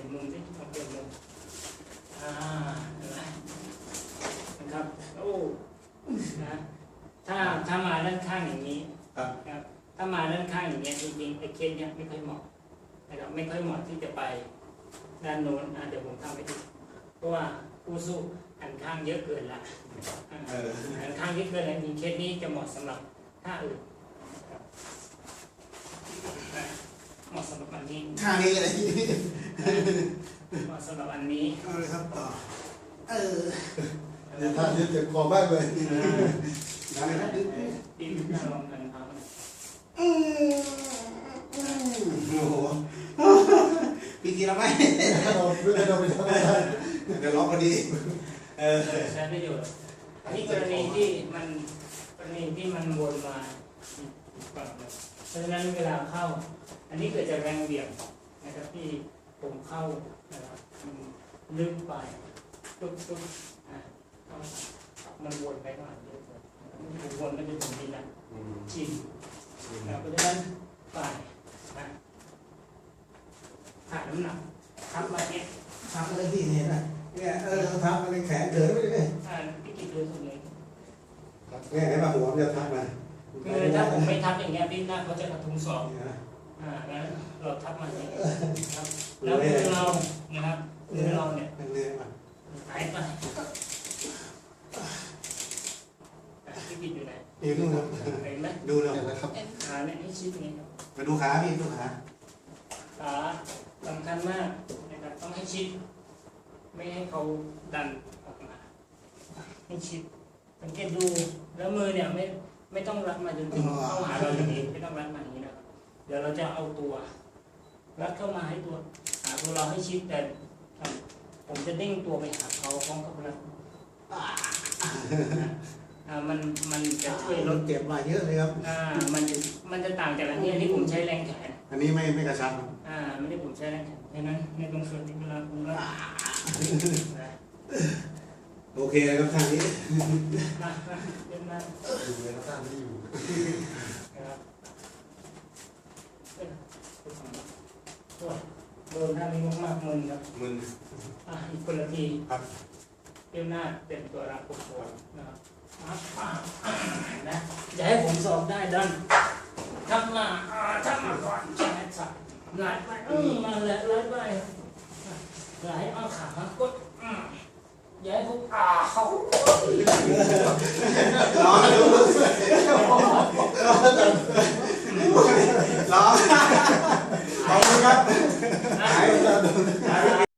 ลี่ยนมุมที่ต้องเปลี่ยนมุมอ่าเห็นไหมนะครับโอ้นะถ้าถ้ามาด้านข้างอย่างนี้ครับครับถ้ามาด้านข้างอย่างเงี้ยจริงๆไอ้เคสเนี้ยไม่ค่อยเหมาะนะครับไม่ค่อยเหมาะที่จะไปด้านโน้นอะเดี๋ยวผมทำให้ดูเพราะว่าผู้สู้หันข้างเยอะเกินละอะเออหันข้างเยอะเกินแล้วจริงๆเคสนี้จะเหมาะสำหรับท่าอื่นครับเหมาะสำหรับอันนี้ท่านี้อะไรเหมาะ สำหรับอันนี้เอาเลยครับต่อ เออเดี๋ยวท่านจะเจ็บคอมากเลยได้ไหมครับดึงที่น่าลองกันครับอืมอืมโอ้โหปีกีแล้วไหมถ้าเราไม่เราไปทำอะไรเดี๋ยวล็อกพอดีเออใช้ประโยชน์อันนี้กรณีที่มันกรณีที่มันวนมาอีกฝั่งหนึ่งเพราะฉะนั้นเวลาเข้า อันนี้เกิดจากแรงเหวี่ยงนะครับที่ ผมเข้านะครับมันลึกไปตุ๊บตุ๊บอะเข้ามันวนไปก่อนเยอะเลยมันวนไปจนถึงดินนะชินนะครับเพราะฉะนั้นฝ่ายนะขาดน้ำหนักทับมาเนี่ยทำอะไรที่เห็นอะเนี่ยเออทำอะไรแขนเดินไม่ได้อ่าพี่กิจดูตรงนี้เนี่ยเห็นป่ะหัวมันจะทับมาคือถ้าผมไม่ทับอย่างเงี้ยพี่หน้าเขาจะกระทุ้งสองเนี่ยนะ อ่างั้นเราทับมันอย่างนี้ครับ แล้วมือเรานะครับมือเราเนี่ยเป็นเรื่องอะหายไปอะพี่กิจอยู่ไหนอยู่นู่นครับเห็นไหมดูแล้วเห็นไหมครับขาเนี่ยให้ชิดงนี้ครับมาดูขาพี่ดูขาขาสำคัญมากนะครับต้องให้ชิด ไม่ให้เขาดันออกมาให้ชิดสังเกตดูแล้วมือเนี่ยไม่ไม่ต้องรัดมาจนถึงเข้าหาเราอย่างนี้ไม่ต้องรัดมาอย่างนี้ ดี๋ยวเราจะเอาตัวรัดเข้ามาให้ตัวหาตัวเราให้ชิดแต่ผมจะเด้งตัวไปหาเขาพร้อมกับรัดอ่ามันมันจะช่วยลรดถเจ็บมาเยอะเลยครับอ่ามันจะมันจะต่างจากอันนี้อันนี้ผมใช้แรงแขนอันนี้ไม่ไม่กระชับครับอ่าไม่ได้ผมใช้แรงแขนเพราะฉะนั้นในตรงส่วนที่เวลาผมรัดนะโอเคครับทางนี้มามาเดินมาอยู่ในท่านที่อยู่นะครับเอ้ย โอ้ยโดนท่านี้มากๆมึนครับมึนอะอีกคนละทีครับเตี้ยวหน้าเต็มตัวรับปวดหัวนะครับอะอะอะนะอย่าให้ผมสอบได้ดันทับมาอ่าทับมาก่อนแช่สับไหลไปอืมมาเลยไหลไปอะไหลเอาขามากดอืมอย่าให้ผมอ่าเขา